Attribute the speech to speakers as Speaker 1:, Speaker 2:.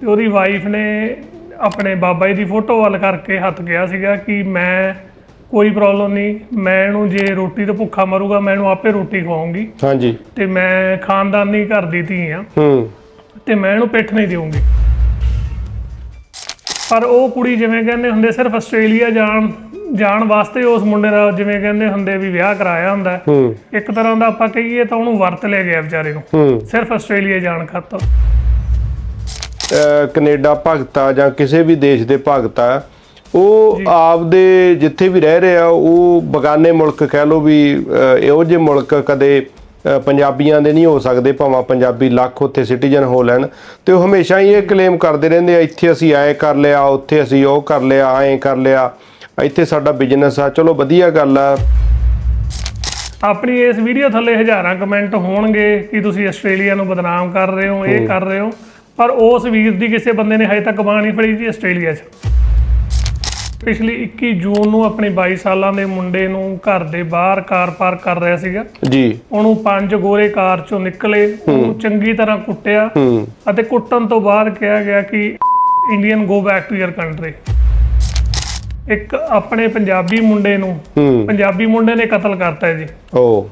Speaker 1: ਤੇ ਉਹਦੀ ਵਾਈਫ ਨੇ ਆਪਣੇ ਬਾਬਾ ਜੀ ਦੀ ਫੋਟੋ ਵੱਲ ਕਰਕੇ ਹੱਥ ਗਿਆ ਸੀਗਾ ਕਿ ਮੈਂ ਕੋਈ ਪ੍ਰੋਬਲਮ ਨਹੀਂ ਮੈਂ ਇਹਨੂੰ ਜੇ ਰੋਟੀ ਤੋਂ ਭੁੱਖਾ ਮਰੂਗਾ ਮੈਂ ਇਹਨੂੰ ਆਪੇ ਰੋਟੀ ਖਵਾਉਂਗੀ।
Speaker 2: ਹਾਂਜੀ।
Speaker 1: ਤੇ ਮੈਂ ਖਾਨਦਾਨੀ ਘਰ ਦੀ ਧੀ ਆ
Speaker 2: ਹੂੰ।
Speaker 1: ਤੇ ਮੈਂ ਇਹਨੂੰ ਪਿੱਠ ਨਹੀਂ ਦੇਵਾਂਗੀ ਪਰ ਉਹ ਕੁੜੀ ਜਿਵੇਂ ਕਹਿੰਦੇ ਹੁੰਦੇ ਸਿਰਫ ਆਸਟ੍ਰੇਲੀਆ ਜਾਣ ਜਾਣ ਵਾਸਤੇ ਉਸ ਮੁੰਡੇ ਦਾ ਜਿਵੇਂ ਕਹਿੰਦੇ ਹੁੰਦੇ ਵੀ ਵਿਆਹ ਕਰਾਇਆ ਹੁੰਦਾ। ਇੱਕ ਤਰ੍ਹਾਂ ਦਾ ਆਪਾਂ ਕਹੀਏ ਤਾਂ ਉਹਨੂੰ ਵਰਤ ਲਿਆ ਗਿਆ ਵਿਚਾਰੇ ਨੂੰ।
Speaker 2: ਹੂੰ।
Speaker 1: ਸਿਰਫ ਆਸਟ੍ਰੇਲੀਆ ਜਾਣ ਖਾਤਰ।
Speaker 2: ਕੈਨੇਡਾ ਭਗਤ ਜਾਂ ਕਿਸੇ ਵੀ ਦੇਸ਼ ਦੇ ਭਗਤ ਉਹ ਆਪਦੇ ਜਿੱਥੇ ਵੀ ਰਹਿ ਰਹੇ ਆ ਉਹ ਬਗਾਨੇ ਮੁਲਕ ਕਹਿ ਲੋ ਵੀ ਇਹੋ ਜਿਹੇ ਮੁਲਕ ਕਦੇ ਪੰਜਾਬੀਆਂ ਦੇ ਨਹੀਂ ਹੋ ਸਕਦੇ ਭਾਵੇਂ ਪੰਜਾਬੀ ਲੱਖ ਉੱਥੇ ਸਿਟੀਜ਼ਨ ਹੋ ਲੈਣ। ਤੇ ਉਹ ਹਮੇਸ਼ਾ ਹੀ ਇਹ ਕਲੇਮ ਕਰਦੇ ਰਹਿੰਦੇ ਆ ਇੱਥੇ ਅਸੀਂ ਐ ਕਰ ਲਿਆ ਉੱਥੇ ਅਸੀਂ ਉਹ ਕਰ ਲਿਆ ਐ ਕਰ ਲਿਆ ਇੱਥੇ ਸਾਡਾ ਬਿਜ਼ਨਸ ਆ। ਚਲੋ ਵਧੀਆ ਗੱਲ ਆ।
Speaker 1: ਆਪਣੀ ਇਸ ਵੀਡੀਓ ਥੱਲੇ ਹਜ਼ਾਰਾਂ ਕਮੈਂਟ ਹੋਣਗੇ ਕਿ ਤੁਸੀਂ ਆਸਟ੍ਰੇਲੀਆ ਨੂੰ ਬਦਨਾਮ ਕਰ ਰਹੇ ਹੋ ਇਹ ਕਰ ਰਹੇ ਹੋ। ਪਰ ਉਸ ਵੀਰ ਦੀ ਕਿਸੇ ਬੰਦੇ ਨੇ ਹਜੇ ਤੱਕ ਨਹੀਂ ਫੜੀ ਜੀ ਆਸਟ੍ਰੇਲੀਆ 'ਚ। ਪਿਛਲੀ 21 ਜੂਨ ਨੂੰ ਆਪਣੀ 22 ਸਾਲਾਂ ਦੇ ਮੁੰਡੇ ਨੂੰ ਘਰ ਦੇ ਬਾਹਰ ਕਾਰ ਪਾਰਕ ਕਰ ਰਿਹਾ ਸੀਗਾ।
Speaker 2: ਜੀ।
Speaker 1: ਉਹਨੂੰ ਪੰਜ ਗੋਰੇ ਕਾਰ ਚੋਂ ਨਿਕਲੇ ਉਹਨੂੰ ਚੰਗੀ ਤਰ੍ਹਾਂ ਕੁੱਟਿਆ
Speaker 2: ਹੂੰ।
Speaker 1: ਅਤੇ ਕੁੱਟਣ ਤੋਂ ਬਾਅਦ ਕਿਹਾ ਗਿਆ ਕਿ Indian go back to your country. ਇੱਕ ਆਪਣੇ ਪੰਜਾਬੀ ਮੁੰਡੇ ਨੂੰ ਪੰਜਾਬੀ ਮੁੰਡੇ ਨੇ ਕਤਲ ਕਰਤਾ ਜੀ।
Speaker 2: ਓ।